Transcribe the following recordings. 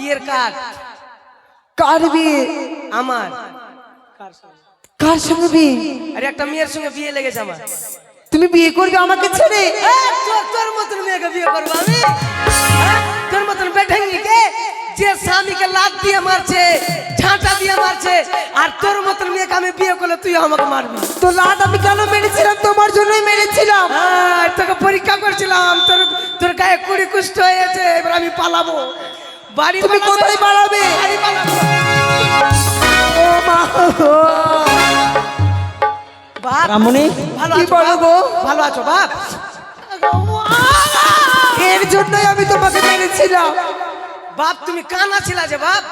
বিয়ের কার্ড। কার বিয়ে? আমার। কার সঙ্গে? বিয়ে? আরে একটা মেয়ের সঙ্গে বিয়ে লেগেছে আমার। তুমি বিয়ে করবে আমাকে ছেড়ে? তোর মতন মেয়েকে বিয়ে করব আমি? হ্যাঁ? তোর মতন বেঠাঙ্গিকে? যে স্বামীকে লাত দিয়ে মারছে ঝাঁটা দিয়ে মারছে আর তোর মতন মেয়েকে আমি বিয়ে করলে তুই আমাকে মারবি। তো লাট আমি কেন মেরেছিলাম? তোমার জন্যই মেরেছিলাম। হ্যাঁ, তোকে পরীক্ষা করছিলাম। তোর তোর গায়ে কুড়ি কুষ্ট হয়েছে এবার আমি পালাবো। বাড়ি তুমি কোথায় পালাবে? ও মা। বাপ ভালো কি আছো বলো বাপ? গো? ভালো আছো বাপ এর জন্যই আমি তোমাকে মেরেছিলাম বাপ তুমি কানা ছিলা যে বাপ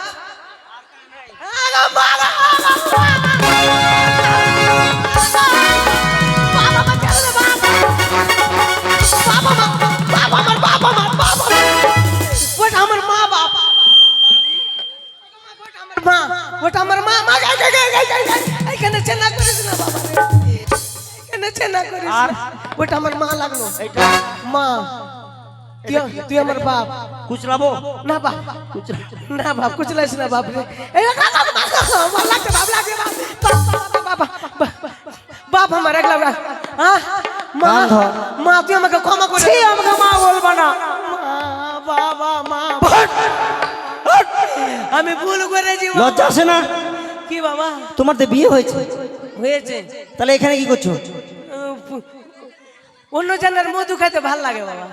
ওটা ওটা আমার মা মা। এখানে চেনা করিস না বাবা এখানে চেনা করিস। ওটা আমার মা লাগল এইটা মা তুই আমার বাপ কুচলাবো না বাপ না বাপ কুछ লাইস না বাপ রে বাপ আমার একলা হ্যাঁ মা মা তুই আমাকে ক্ষমা করে আমাকে মা আমি ভুল করেছি লজ্জা আসে না? কি বাবা? তোমার তো বিয়ে হয়েছে। হয়েছে। তাহলে এখানে কি করছ? অন্য জনের মধু খেতে ভালো লাগে বাবা।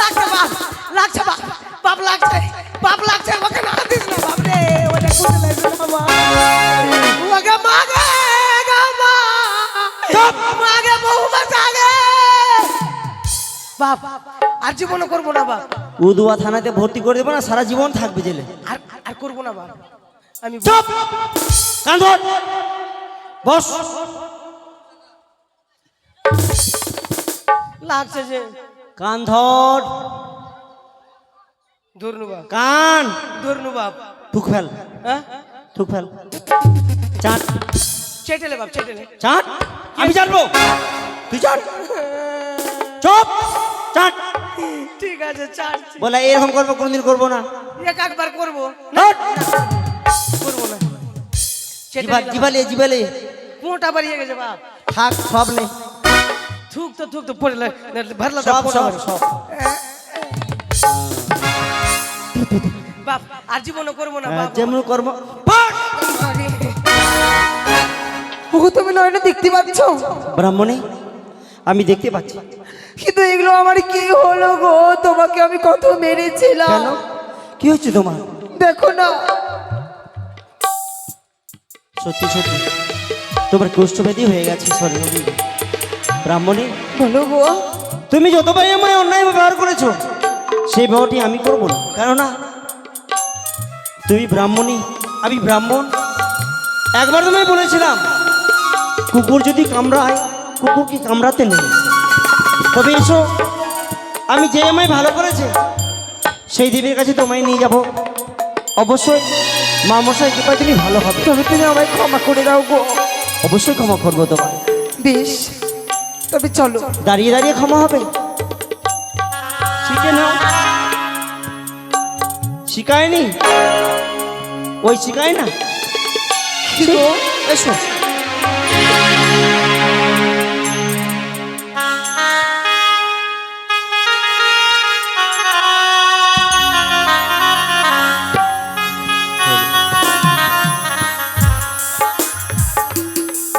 লাগছে বাপ, লাগছে বাপ, বাপ লাগছে, বাপ লাগছে, আমাকে না দিস না, বাপ রে, ওটা কুটে লাগছে না, বাবা। ওকে মাগে, গো মা। মাগে, বউ বাঁচাগে। বাপ আর জীবনও করব না বাপ। উদুয়া থানাতে ভর্তি করে দেবো না সারা জীবন থাকবে জেলে। আর আর করব না বাপ। আমি চুপ! বস। লাগছে যে কান ধর। ধরনু বাপ। কান। ধরনু বাপ। থুক ফেল। হ্যাঁ? থুক ফেল। চাট। চেটেলে বাপ চেটেলে চাট। আমি জানব তুই চুপ! চাট। ঠিক আছে চাচ্ছি বলে এরকম করব কোনদিন করব না। এক একবার করব। করব না। জিবালে জিবালে মোটা বাড়িয়ে গেছে বাপ? থাক সব নেই থুক তো থুক তো ভরলা সব সব সব। বাপ আর জীবনও করব না হ্যাঁ, বাপ। যেমন কর্ম তুমি নয়না দেখতে পাচ্ছ? ব্রাহ্মণী আমি দেখতে পাচ্ছি। কিন্তু এগুলো আমার কি হলো গো? তোমাকে আমি কত মেরেছিলাম। কি হচ্ছে তোমার? দেখো না। সত্যি সত্যি। তোমার কুষ্ঠব্যাধি হয়ে গেছে স্বর্ণবী ব্রাহ্মণী বলো গো। তুমি যতবারই আমায় অন্যায় ব্যবহার করেছ সেই ব্যবহারটি আমি করব না। কেননা তুমি ব্রাহ্মণী আমি ব্রাহ্মণ। একবার তোমায় বলেছিলাম কুকুর যদি কামড়ায় কুকুরকে কামড়াতে নেই তবে এসো আমি যে আমায় ভালো করেছে সেই দেবীর কাছে তোমায় নিয়ে যাব। অবশ্যই মা মশাই কৃপায় তুমি ভালো হবে। তবে তুমি আমায় ক্ষমা করে দাও গো। অবশ্যই ক্ষমা করব তোমায়। বেশ তবে চলো। দাঁড়িয়ে দাঁড়িয়ে ক্ষমা হবে? শিখে নাও। শিখায়নি? ওই শিখায় না? এসো।